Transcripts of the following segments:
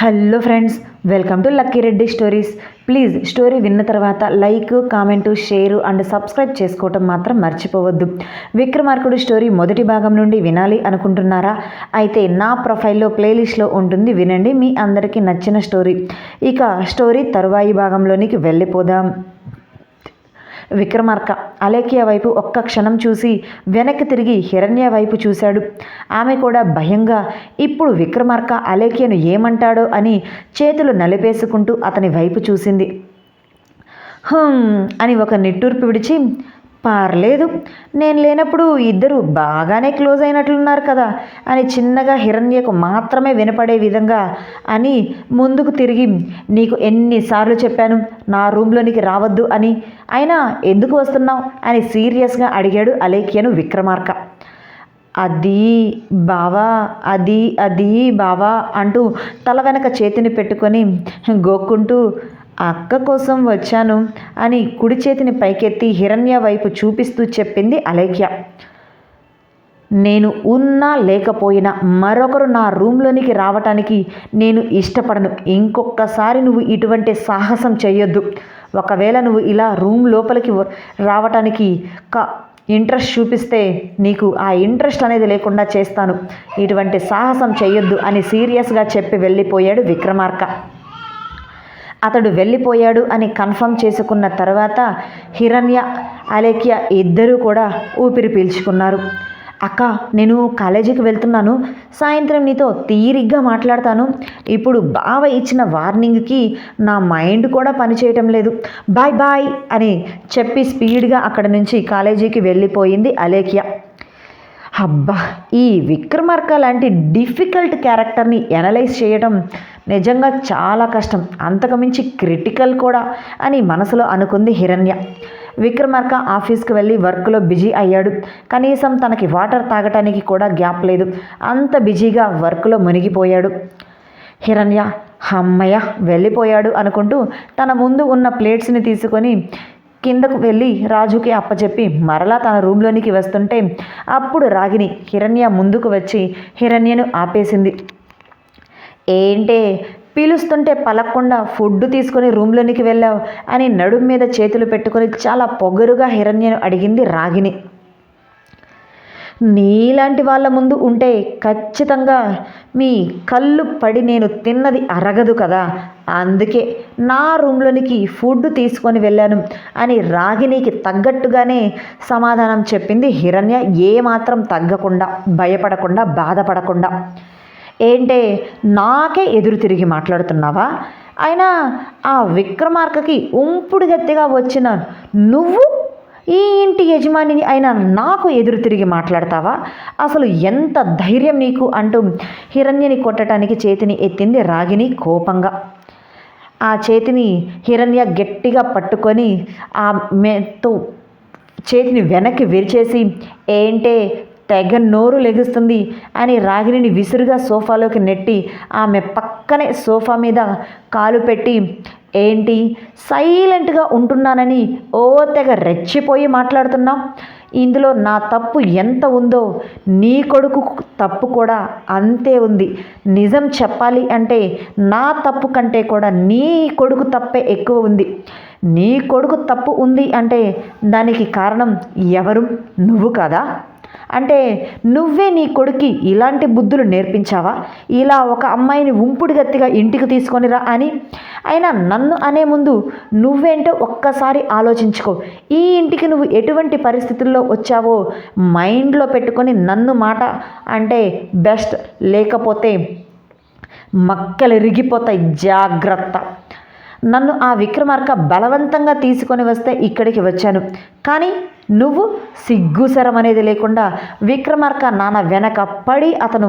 Hello friends welcome to Lucky Reddy stories. Please story విన్న తర్వాత like comment share and subscribe చేసుకోవటం మాత్రం మర్చిపోవద్దు. విక్రమార్కుడు స్టోరీ మొదటి భాగం నుండి వినాలి అనుకుంటున్నారా? అయితే నా ప్రొఫైల్లో ప్లేలిస్ట్లో ఉంటుంది వినండి మీ అందరికీ నచ్చిన స్టోరీ. ఇక స్టోరీ తరువాయి భాగంలోనికి వెళ్ళిపోదాం. విక్రమార్క అలేఖ్య వైపు ఒక్క క్షణం చూసి వెనక్కి తిరిగి హిరణ్య వైపు చూశాడు. ఆమె కూడా భయంగా ఇప్పుడు విక్రమార్క అలేఖ్యను ఏమంటాడో? అని చేతులు నలిపేసుకుంటూ అతని వైపు చూసింది. "హుమ్" అని ఒక నిట్టూర్పు విడిచి పర్లేదు నేను లేనప్పుడు ఇద్దరు బాగానే క్లోజ్ అయినట్లున్నారు కదా అని చిన్నగా హిరణ్యకు మాత్రమే వినపడే విధంగా అని ముందుకు తిరిగి నీకు ఎన్నిసార్లు చెప్పాను నా రూమ్లోనికి రావద్దు అని. అయినా ఎందుకు వస్తున్నావు అని సీరియస్గా అడిగాడు అలేఖ్యను విక్రమార్క. అది బావా అది అది బావా అంటూ తల వెనక చేతిని పెట్టుకొని గోక్కుంటూ అక్క కోసం వచ్చాను అని కుడి చేతిని పైకెత్తి హిరణ్య వైపు చూపిస్తూ చెప్పింది అలేఖ్య. నేను ఉన్నా లేకపోయినా మరొకరు నా రూమ్లోనికి రావటానికి నేను ఇష్టపడను. ఇంకొకసారి నువ్వు ఇటువంటి సాహసం చేయొద్దు ఒకవేళ నువ్వు ఇలా రూమ్ లోపలికి రావటానికి క ఇంట్రెస్ట్ చూపిస్తే నీకు ఆ ఇంట్రెస్ట్ అనేది లేకుండా చేస్తాను. ఇటువంటి సాహసం చేయొద్దు అని సీరియస్గా చెప్పి వెళ్ళిపోయాడు విక్రమార్క. అతడు వెళ్ళిపోయాడు అని కన్ఫర్మ్ చేసుకున్న తర్వాత హిరణ్య అలేఖ్య ఇద్దరూ కూడా ఊపిరి పీల్చుకున్నారు. అక్క నేను కాలేజీకి వెళ్తున్నాను. సాయంత్రం నీతో తీరిగ్గా మాట్లాడతాను. ఇప్పుడు బావ ఇచ్చిన వార్నింగ్కి నా మైండ్ కూడా పనిచేయటం లేదు. బాయ్ బాయ్ అని చెప్పి స్పీడ్గా అక్కడ నుంచి కాలేజీకి వెళ్ళిపోయింది అలేఖ్య. అబ్బా ఈ విక్రమార్క లాంటి డిఫికల్ట్ క్యారెక్టర్ని ఎనలైజ్ చేయడం నిజంగా చాలా కష్టం. అంతకుమించి క్రిటికల్ కూడా అని మనసులో అనుకుంది హిరణ్య. విక్రమార్క ఆఫీస్కి వెళ్ళి వర్క్లో బిజీ అయ్యాడు. కనీసం తనకి వాటర్ తాగటానికి కూడా గ్యాప్ లేదు. అంత బిజీగా వర్క్లో మునిగిపోయాడు. హిరణ్య అమ్మయ్య! వెళ్ళిపోయాడు అనుకుంటూ తన ముందు ఉన్న ప్లేట్స్ని తీసుకొని కిందకు వెళ్ళి రాజుకి అప్పచెప్పి మరలా తన రూమ్లోనికి వస్తుంటే అప్పుడు రాగిని హిరణ్య ముందుకు వచ్చి హిరణ్యను ఆపేసింది. ఏంటే? పిలుస్తుంటే పలక్కుండా ఫుడ్ తీసుకొని రూమ్లోనికి వెళ్ళావు అని నడుం మీద చేతులు పెట్టుకొని చాలా పొగరుగా హిరణ్యను అడిగింది రాగిని నీలాంటి వాళ్ళ ముందు ఉంటే ఖచ్చితంగా మీ కళ్ళు పడి నేను తిన్నది అరగదు కదా. అందుకే నా రూమ్లోనికి ఫుడ్ తీసుకొని వెళ్ళాను అని రాగినికి తగ్గట్టుగానే సమాధానం చెప్పింది హిరణ్య. ఏమాత్రం తగ్గకుండా భయపడకుండా బాధపడకుండా. ఏంటే నాకే ఎదురు తిరిగి మాట్లాడుతున్నావా? అయినా ఆ విక్రమార్కకి ఉంపుడు గత్తిగా వచ్చిన నువ్వు ఈ ఇంటి యజమానిని అయినా నాకు ఎదురు తిరిగి మాట్లాడతావా? అసలు ఎంత ధైర్యం నీకు అంటూ హిరణ్యని కొట్టడానికి చేతిని ఎత్తింది రాగిని కోపంగా. ఆ చేతిని హిరణ్య గట్టిగా పట్టుకొని ఆ మెతో చేతిని వెనక్కి విరిచేసి ఏంటే తెగ నోరు లెగుస్తుంది అని రాగిణిని విసురుగా సోఫాలోకి నెట్టి ఆమె పక్కనే సోఫా మీద కాలు పెట్టి ఏంటి? సైలెంట్గా ఉంటున్నానని ఓ తెగ రెచ్చిపోయి మాట్లాడుతున్నాం ఇందులో నా తప్పు ఎంత ఉందో నీ కొడుకు తప్పు కూడా అంతే ఉంది. నిజం చెప్పాలి అంటే నా తప్పు కంటే కూడా నీ కొడుకు తప్పే ఎక్కువ ఉంది. నీ కొడుకు తప్పు ఉంది అంటే దానికి కారణం ఎవరు? నువ్వు కదా? అంటే నువ్వే నీ కొడుక్కి ఇలాంటి బుద్ధులు నేర్పించావా? ఇలా ఒక అమ్మాయిని ఉంపుడు గత్తిగా ఇంటికి తీసుకొని రా అని. అయినా నన్ను అనే ముందు నువ్వేంటో ఒక్కసారి ఆలోచించుకో. ఈ ఇంటికి నువ్వు ఎటువంటి పరిస్థితుల్లో వచ్చావో మైండ్లో పెట్టుకొని నన్ను మాట అంటే బెస్ట్ లేకపోతే మక్కలు రిగిపోతాయి జాగ్రత్త. నన్ను ఆ విక్రమార్క బలవంతంగా తీసుకొని వస్తే ఇక్కడికి వచ్చాను. కానీ నువ్వు సిగ్గుసరం అనేది లేకుండా విక్రమార్క నాన్న వెనక పడి అతను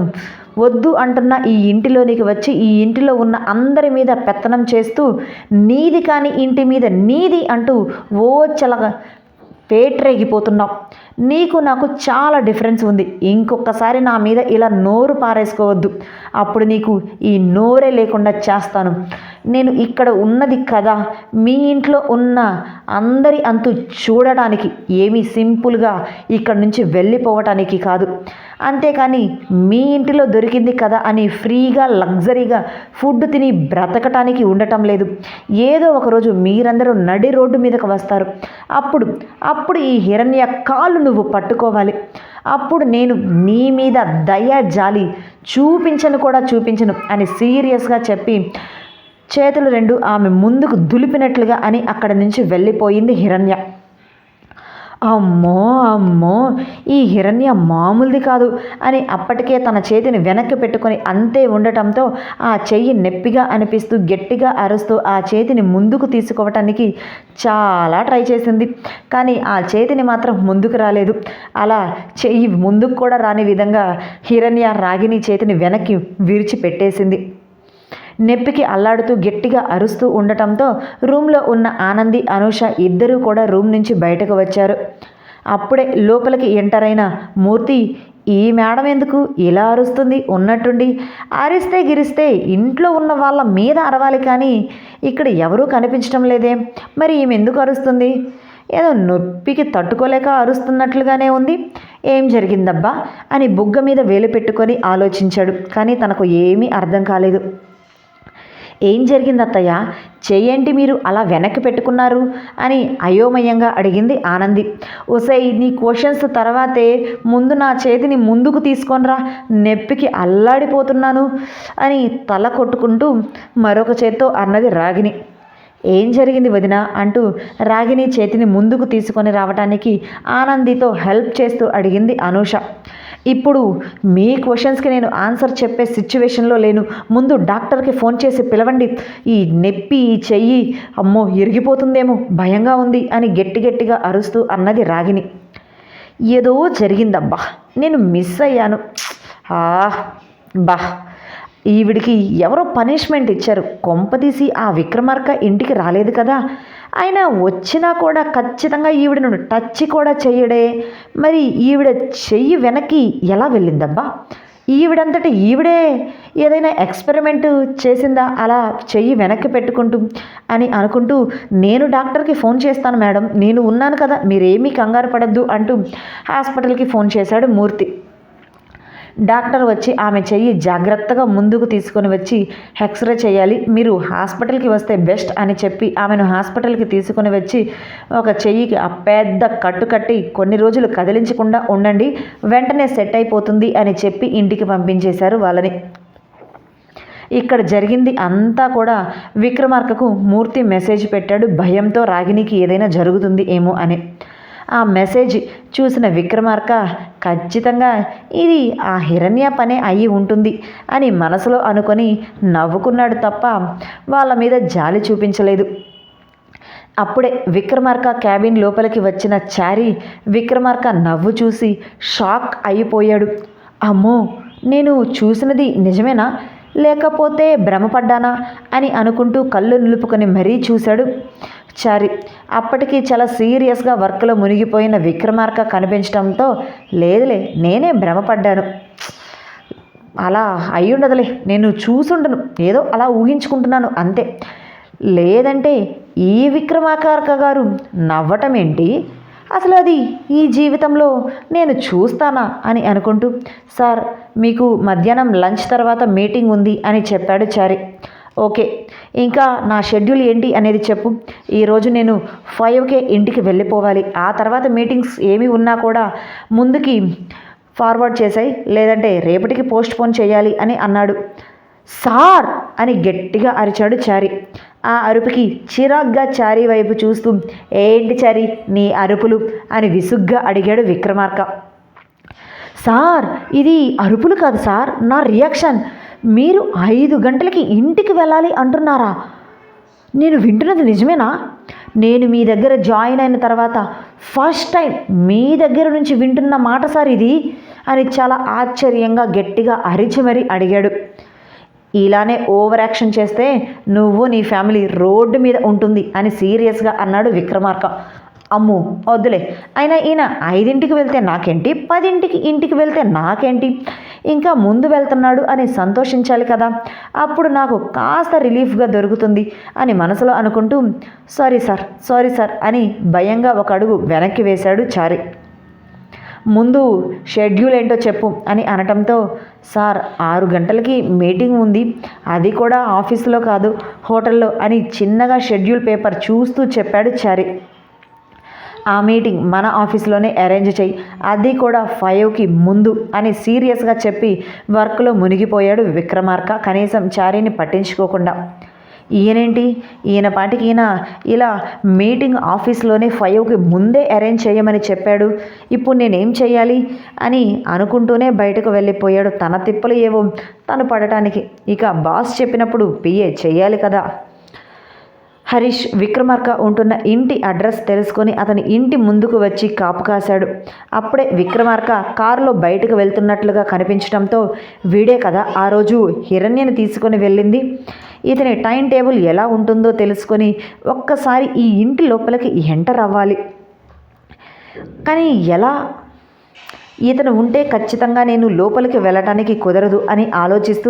వద్దు అంటున్న ఈ ఇంటిలోనికి వచ్చి ఈ ఇంటిలో ఉన్న అందరి మీద పెత్తనం చేస్తూ నీది కాని ఇంటి మీద నీది అంటూ ఓ చలగా పేట్రేగిపోతున్నావు. నీకు నాకు చాలా డిఫరెన్స్ ఉంది. ఇంకొకసారి నా మీద ఇలా నోరు పారేసుకోవద్దు. అప్పుడు నీకు ఈ నోరే లేకుండా చేస్తాను. నేను ఇక్కడ ఉన్నది కదా మీ ఇంట్లో ఉన్న అందరి అంతు చూడటానికి ఏమీ సింపుల్గా ఇక్కడ నుంచి వెళ్ళిపోవటానికి కాదు. అంతేకాని మీ ఇంటిలో దొరికింది కదా అని ఫ్రీగా లగ్జరీగా ఫుడ్ తిని బ్రతకటానికి ఉండటం లేదు. ఏదో ఒకరోజు మీరందరూ నడి రోడ్డు మీదకి వస్తారు. అప్పుడు అప్పుడు ఈ హిరణ్య కాళ్ళు నువ్వు పట్టుకోవాలి. అప్పుడు నేను నీ మీద దయ జాలి చూపించను కూడా చూపించను అని సీరియస్గా చెప్పి చేతులు రెండు ఆమె ముందుకు దులిపినట్లుగా అని అక్కడి నుంచి వెళ్ళిపోయింది హిరణ్య. అమ్మో అమ్మో ఈ హిరణ్య మామూలుది కాదు అని అప్పటికే తన చేతిని వెనక్కి పెట్టుకొని అంతే ఉండటంతో ఆ చెయ్యి నొప్పిగా అనిపిస్తూ గట్టిగా అరుస్తూ ఆ చేతిని ముందుకు తీసుకోవటానికి చాలా ట్రై చేసింది. కానీ ఆ చేతిని మాత్రం ముందుకు రాలేదు. అలా చెయ్యి ముందుకు కూడా రాని విధంగా హిరణ్య రాగిని చేతిని వెనక్కి విరిచి పెట్టేసింది నొప్పికి అల్లాడుతూ గట్టిగా అరుస్తూ ఉండటంతో రూమ్లో ఉన్న ఆనంది అనూష ఇద్దరూ కూడా రూమ్ నుంచి బయటకు వచ్చారు. అప్పుడే లోపలికి ఎంటర్ అయిన మూర్తి ఈ మేడం ఎందుకు ఇలా అరుస్తుంది? ఉన్నట్టుండి. అరిస్తే గిరిస్తే ఇంట్లో ఉన్న వాళ్ళ మీద అరవాలి కానీ ఇక్కడ ఎవరూ కనిపించడం లేదే. మరి ఈమె ఎందుకు అరుస్తుంది? ఏదో నొప్పికి తట్టుకోలేక అరుస్తున్నట్లుగానే ఉంది. ఏం జరిగిందబ్బా? అని బుగ్గ మీద వేలు పెట్టుకొని ఆలోచించాడు. కానీ తనకు ఏమీ అర్థం కాలేదు. ఏం జరిగింది అత్తయ్య చేయండి మీరు అలా వెనక్కి పెట్టుకున్నారు? అని అయోమయంగా అడిగింది ఆనంది. ఒసై నీ క్వశ్చన్స్ తర్వాతే ముందు నా చేతిని ముందుకు తీసుకొనిరా నొప్పికి అల్లాడిపోతున్నాను అని తల కొట్టుకుంటూ మరొక చేత్తో అన్నది రాగిని ఏం జరిగింది వదిన? అంటూ రాగిని చేతిని ముందుకు తీసుకొని రావడానికి ఆనందితో హెల్ప్ చేస్తూ అడిగింది అనూష. ఇప్పుడు మీ క్వశ్చన్స్కి నేను ఆన్సర్ చెప్పే సిచ్యువేషన్లో లేను. ముందు డాక్టర్కి ఫోన్ చేసి పిలవండి. ఈ నొప్పి ఈ చెయ్యి అమ్మో ఇరిగిపోతుందేమో భయంగా ఉంది అని గట్టి గట్టిగా అరుస్తూ అన్నది రాగిని ఏదో జరిగిందబ్బా నేను మిస్ అయ్యాను. ఆ బా. ఈవిడికి ఎవరో పనిష్మెంట్ ఇచ్చారు. కొంపదీసి ఆ విక్రమార్క ఇంటికి రాలేదు కదా. ఆయన వచ్చినా కూడా ఖచ్చితంగా ఈవిడను టచ్ కూడా చెయ్యడే మరి ఈవిడ చెయ్యి వెనక్కి ఎలా వెళ్ళిందబ్బా? ఈవిడంతటి ఈవిడే ఏదైనా ఎక్స్పెరిమెంట్ చేసిందా? అలా చెయ్యి వెనక్కి పెట్టుకుంటూ అని అనుకుంటూ నేను డాక్టర్కి ఫోన్ చేస్తాను మేడం. నేను ఉన్నాను కదా. మీరేమీ కంగారు పడద్దు అంటూ హాస్పిటల్కి ఫోన్ చేశాడు మూర్తి. డాక్టర్ వచ్చి ఆమె చెయ్యి జాగ్రత్తగా ముందుకు తీసుకొని వచ్చి ఎక్స్రే చేయాలి. మీరు హాస్పిటల్కి వస్తే బెస్ట్ అని చెప్పి ఆమెను హాస్పిటల్కి తీసుకొని వచ్చి ఒక చెయ్యికి ఆ పెద్ద కట్టు కట్టి కొన్ని రోజులు కదిలించకుండా ఉండండి వెంటనే సెట్ అయిపోతుంది అని చెప్పి ఇంటికి పంపించేశారు వాళ్ళని. ఇక్కడ జరిగింది అంతా కూడా విక్రమార్కకు మూర్తి మెసేజ్ పెట్టాడు. భయంతో రాగినికి ఏదైనా జరుగుతుంది ఏమో అని. ఆ మెసేజ్ చూసిన విక్రమార్క ఖచ్చితంగా ఇది ఆ హిరణ్య పనే అయి ఉంటుంది అని మనసులో అనుకొని నవ్వుకున్నాడు తప్ప వాళ్ళ మీద జాలి చూపించలేదు. అప్పుడే విక్రమార్క క్యాబిన్ లోపలికి వచ్చిన చారీ విక్రమార్క నవ్వు చూసి షాక్ అయిపోయాడు. అమ్మో! నేను చూసినది నిజమేనా? లేకపోతే భ్రమపడ్డానా? అని అనుకుంటూ కళ్ళు నిలుపుకొని మరీ చూశాడు. చారి అప్పటికి చాలా సీరియస్గా వర్క్లో మునిగిపోయిన విక్రమార్క కనిపించడంతో లేదులే నేనే భ్రమపడ్డాను. అలా అయి ఉండదులే నేను చూసుండను ఏదో అలా ఊహించుకుంటున్నాను అంతే. లేదంటే ఈ విక్రమార్క గారు నవ్వటం ఏంటి అసలు అది ఈ జీవితంలో నేను చూస్తానా అని అనుకుంటూ సార్ మీకు మధ్యాహ్నం లంచ్ తర్వాత మీటింగ్ ఉంది అని చెప్పాడు చారి. ఓకే. ఇంకా నా షెడ్యూల్ ఏంటి అనేది చెప్పు. ఈరోజు నేను ఫైవ్కే ఇంటికి వెళ్ళిపోవాలి. ఆ తర్వాత మీటింగ్స్ ఏమి ఉన్నా కూడా ముందుకి ఫార్వర్డ్ చేశాయి లేదంటే రేపటికి పోస్ట్ పోన్ చేయాలి అని అన్నాడు. సార్! అని గట్టిగా అరిచాడు చారి. ఆ అరుపుకి చిరాగ్గా చారి వైపు చూస్తూ ఏంటి చారి? నీ అరుపులు? అని విసుగ్గా అడిగాడు విక్రమార్క. సార్ ఇది అరుపులు కాదు సార్ నా రియాక్షన్. మీరు ఐదు గంటలకి ఇంటికి వెళ్ళాలి అంటున్నారా? నేను వింటున్నది నిజమేనా? నేను మీ దగ్గర జాయిన్ అయిన తర్వాత ఫస్ట్ టైం మీ దగ్గర నుంచి వింటున్న మాట సార్ ఇది? అని చాలా ఆశ్చర్యంగా గట్టిగా అరిచి మరీ అడిగాడు. ఇలానే ఓవర్ యాక్షన్ చేస్తే నువ్వు నీ ఫ్యామిలీ రోడ్డు మీద ఉంటుంది అని సీరియస్గా అన్నాడు విక్రమార్క. అమ్ము వద్దులే. అయినా ఈయన ఐదింటికి వెళ్తే నాకేంటి? పదింటికి ఇంటికి వెళ్తే నాకేంటి? ఇంకా ముందు వెళ్తున్నాడు అని సంతోషించాలి కదా. అప్పుడు నాకు కాస్త రిలీఫ్గా దొరుకుతుంది అని మనసులో అనుకుంటూ సారీ సార్ సారీ సార్ అని భయంగా ఒక అడుగు వెనక్కి వేశాడు చారి. ముందు షెడ్యూల్ ఏంటో చెప్పు అని అనటంతో సార్ ఆరు గంటలకి మీటింగ్ ఉంది. అది కూడా ఆఫీసులో కాదు హోటల్లో అని చిన్నగా షెడ్యూల్ పేపర్ చూస్తూ చెప్పాడు చారి. ఆ మీటింగ్ మన ఆఫీస్లోనే అరేంజ్ చేయి. అది కూడా ఫైవ్కి ముందు అని సీరియస్గా చెప్పి వర్క్లో మునిగిపోయాడు విక్రమార్క. కనీసం చారీని పట్టించుకోకుండా. ఈయనేంటి? ఈయన పాటికి ఈయన ఇలా మీటింగ్ ఆఫీస్లోనే ఫైవ్కి ముందే అరేంజ్ చేయమని చెప్పాడు. ఇప్పుడు నేనేం చేయాలి? అని అనుకుంటూనే బయటకు వెళ్ళిపోయాడు తన తిప్పలు ఏవో తను పడటానికి. ఇక బాస్ చెప్పినప్పుడు పిఏ చేయాలి కదా. హరీష్ విక్రమార్క ఉంటున్న ఇంటి అడ్రస్ తెలుసుకొని అతని ఇంటి ముందుకు వచ్చి కాపు కాశాడు. అప్పుడే విక్రమార్క కారులో బయటకు వెళ్తున్నట్లుగా కనిపించడంతో వీడే కదా ఆ రోజు హిరణ్యని తీసుకొని వెళ్ళింది. ఇతని టైం టేబుల్ ఎలా ఉంటుందో తెలుసుకొని ఒక్కసారి ఈ ఇంటి లోపలికి ఎంటర్ అవ్వాలి. కానీ ఎలా ఇతను ఉంటే ఖచ్చితంగా నేను లోపలికి వెళ్ళటానికి కుదరదు అని ఆలోచిస్తూ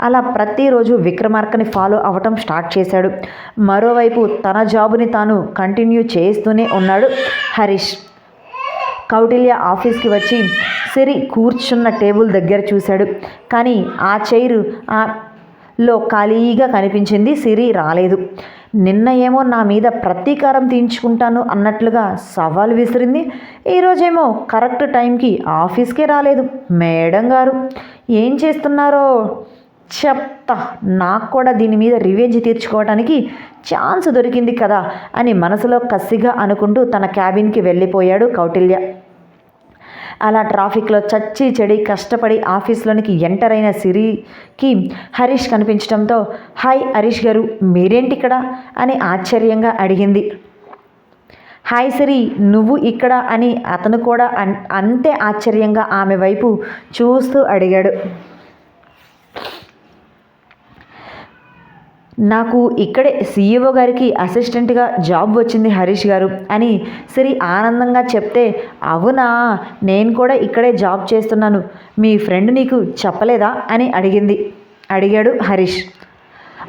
అలా ప్రతిరోజు విక్రమార్కని ఫాలో అవ్వటం స్టార్ట్ చేశాడు. మరోవైపు తన జాబుని తాను కంటిన్యూ చేస్తూనే ఉన్నాడు హరీష్. కౌటిల్య ఆఫీస్కి వచ్చి సిరి కూర్చున్న టేబుల్ దగ్గర చూశాడు. కానీ ఆ చైరు ఆ లో ఖాళీగా కనిపించింది సిరి రాలేదు. నిన్న ఏమో నా మీద ప్రతీకారం తీయించుకుంటాను అన్నట్లుగా సవాల్ విసిరింది. ఈరోజేమో కరెక్ట్ టైంకి ఆఫీస్కే రాలేదు మేడం గారు. ఏం చేస్తున్నారో? చెప్తా. నాకు కూడా దీని మీద రివెంజ్ తీర్చుకోవడానికి ఛాన్స్ దొరికింది కదా అని మనసులో కసిగా అనుకుంటూ తన క్యాబిన్కి వెళ్ళిపోయాడు కౌటిల్య. అలా ట్రాఫిక్లో చచ్చి చెడి కష్టపడి ఆఫీస్లోనికి ఎంటర్ అయిన సిరికి హరీష్ కనిపించడంతో హాయ్ హరీష్ గారు మీరేంటి ఇక్కడ అని ఆశ్చర్యంగా అడిగింది. హాయ్ సిరి నువ్వు ఇక్కడ? అని అతను కూడా అన్ అంతే ఆశ్చర్యంగా ఆమె వైపు చూస్తూ అడిగాడు. నాకు ఇక్కడే సీఈఓ గారికి అసిస్టెంట్గా జాబ్ వచ్చింది హరీష్ గారు అని సిరి ఆనందంగా చెప్తే అవునా? నేను కూడా ఇక్కడే జాబ్ చేస్తున్నాను. మీ ఫ్రెండ్ నీకు చెప్పలేదా? అని అడిగింది. అడిగాడు హరీష్.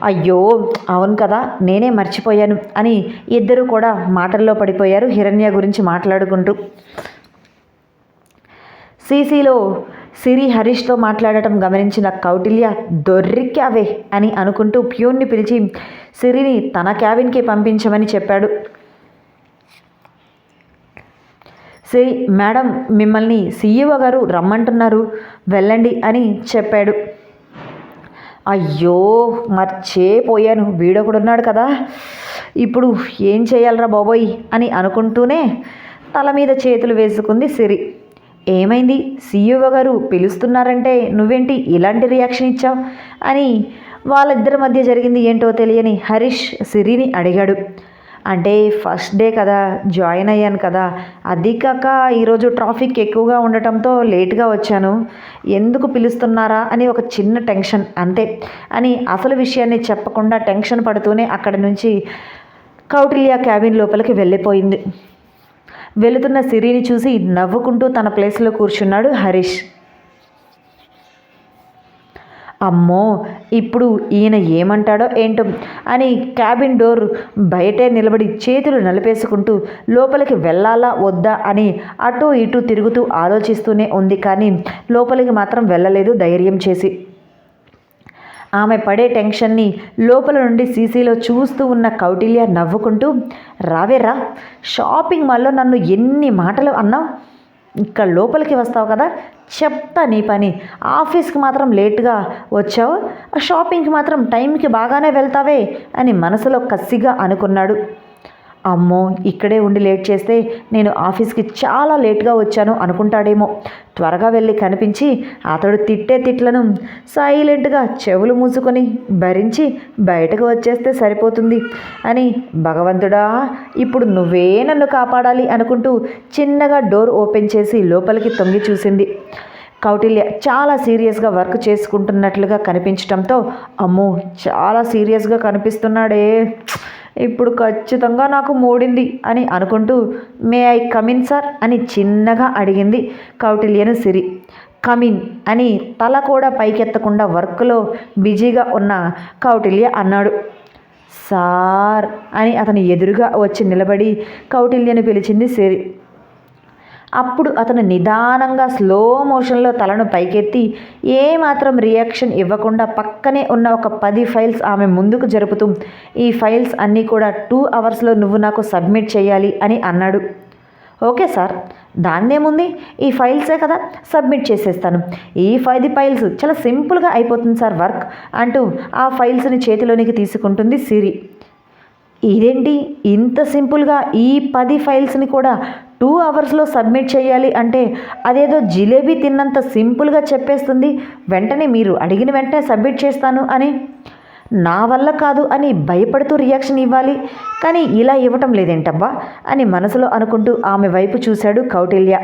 అయ్యో అవును కదా నేనే మర్చిపోయాను అని ఇద్దరు కూడా మాటల్లో పడిపోయారు హిరణ్య గురించి మాట్లాడుకుంటూ. సీసీలో సిరి హరీష్తో మాట్లాడటం గమనించిన కౌటిల్య దొర్రిక్కావే అని అనుకుంటూ ప్యూన్ని పిలిచి సిరిని తన క్యాబిన్కి పంపించమని చెప్పాడు. సిరి మేడం మిమ్మల్ని సీఈఓ గారు రమ్మంటున్నారు. వెళ్ళండి అని చెప్పాడు. అయ్యో మర్చేపోయాను. వీడొకడున్నాడు కదా. ఇప్పుడు ఏం చేయాలరా బాబోయ్ అని అనుకుంటూనే తల మీద చేతులు వేసుకుంది సిరి. ఏమైంది? సీఈఓ గారు పిలుస్తున్నారంటే నువ్వేంటి ఇలాంటి రియాక్షన్ ఇచ్చావు? అని వాళ్ళిద్దరి మధ్య జరిగింది ఏంటో తెలియని హరీష్ సిరిని అడిగాడు. అంటే ఫస్ట్ డే కదా జాయిన్ అయ్యాను కదా అది కాక ఈరోజు ట్రాఫిక్ ఎక్కువగా ఉండటంతో లేట్గా వచ్చాను. ఎందుకు పిలుస్తున్నారా అని ఒక చిన్న టెన్షన్ అంతే. అని అసలు విషయాన్ని చెప్పకుండా టెన్షన్ పడుతూనే అక్కడి నుంచి కౌటిల్య క్యాబిన్ లోపలికి వెళ్ళిపోయింది. వెళుతున్న సిరిని చూసి నవ్వుకుంటూ తన ప్లేస్లో కూర్చున్నాడు హరీష్. అమ్మో ఇప్పుడు ఈయన ఏమంటాడో ఏంటో అని క్యాబిన్ డోర్ బయటే నిలబడి చేతులు నలిపేసుకుంటూ లోపలికి వెళ్ళాలా వద్దా అని అటు ఇటు తిరుగుతూ ఆలోచిస్తూనే ఉంది కానీ లోపలికి మాత్రం వెళ్ళలేదు ధైర్యం చేసి. ఆమె పడే టెన్షన్ని లోపల నుండి సీసీలో చూస్తూ ఉన్న కౌటిల్య నవ్వుకుంటూ రావేరా షాపింగ్ మాల్లో నన్ను ఎన్ని మాటలు అన్నావు ఇక్కడ లోపలికి వస్తావు కదా చెప్తా నీ పని. ఆఫీస్కి మాత్రం లేట్గా వచ్చావు షాపింగ్కి మాత్రం టైంకి బాగానే వెళ్తావే అని మనసులో కసిగా అనుకున్నాడు. అమ్మో ఇక్కడే ఉండి లేట్ చేస్తే నేను ఆఫీస్కి చాలా లేట్గా వచ్చాను అనుకుంటాడేమో. త్వరగా వెళ్ళి కనిపించి అతడు తిట్టే తిట్లను సైలెంట్గా చెవులు మూసుకొని భరించి బయటకు వచ్చేస్తే సరిపోతుంది అని భగవంతుడా ఇప్పుడు నువ్వే నన్ను కాపాడాలి అనుకుంటూ చిన్నగా డోర్ ఓపెన్ చేసి లోపలికి తొంగి చూసింది. కౌటిల్య చాలా సీరియస్గా వర్క్ చేసుకుంటున్నట్లుగా కనిపించడంతో అమ్మో చాలా సీరియస్గా కనిపిస్తున్నాడే. ఇప్పుడు ఖచ్చితంగా నాకు మూడింది అని అనుకుంటూ మే ఐ కమిన్ సార్ అని చిన్నగా అడిగింది కౌటిల్యను సిరి. కమిన్ అని తల కూడా పైకెత్తకుండా వర్క్లో బిజీగా ఉన్న కౌటిల్య అన్నాడు. సార్ అని అతని ఎదురుగా వచ్చి నిలబడి కౌటిల్యను పిలిచింది సిరి. అప్పుడు అతను నిదానంగా స్లో మోషన్లో తలను పైకెత్తి ఏమాత్రం రియాక్షన్ ఇవ్వకుండా పక్కనే ఉన్న ఒక పది ఫైల్స్ ఆమె ముందుకు జరుపుతూ ఈ ఫైల్స్ అన్నీ కూడా టూ అవర్స్లో నువ్వు నాకు సబ్మిట్ చేయాలి అని అన్నాడు. ఓకే సార్ దాన్నేముంది? ఈ ఫైల్సే కదా సబ్మిట్ చేసేస్తాను. ఈ ఫైది ఫైల్స్ చాలా సింపుల్గా అయిపోతుంది సార్ వర్క్ అంటూ ఆ ఫైల్స్ని చేతిలోనికి తీసుకుంటుంది సిరి. ఇదేంటి? ఇంత సింపుల్గా ఈ పది ఫైల్స్ని కూడా టూ అవర్స్లో సబ్మిట్ చేయాలి అంటే అదేదో జిలేబీ తిన్నంత సింపుల్గా చెప్పేస్తుంది. వెంటనే మీరు అడిగిన వెంటనే సబ్మిట్ చేస్తాను అని. నా వల్ల కాదు అని భయపడుతూ రియాక్షన్ ఇవ్వాలి. కానీ ఇలా ఇవ్వటం లేదేంటబ్బా అని మనసులో అనుకుంటూ ఆమె వైపు చూశాడు కౌటిల్య.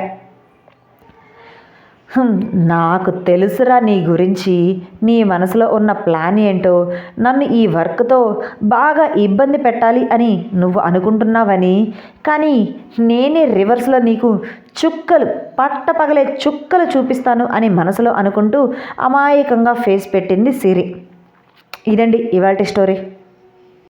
నాకు తెలుసురా నీ గురించి. నీ మనసులో ఉన్న ప్లాన్ ఏంటో. నన్ను ఈ వర్క్తో బాగా ఇబ్బంది పెట్టాలి అని నువ్వు అనుకుంటున్నావని. కానీ నేనే రివర్స్లో నీకు చుక్కలు పట్టపగలే చుక్కలు చూపిస్తాను అని మనసులో అనుకుంటూ అమాయకంగా ఫేస్ పెట్టింది సిరి. ఇదండి ఇవాళ స్టోరీ.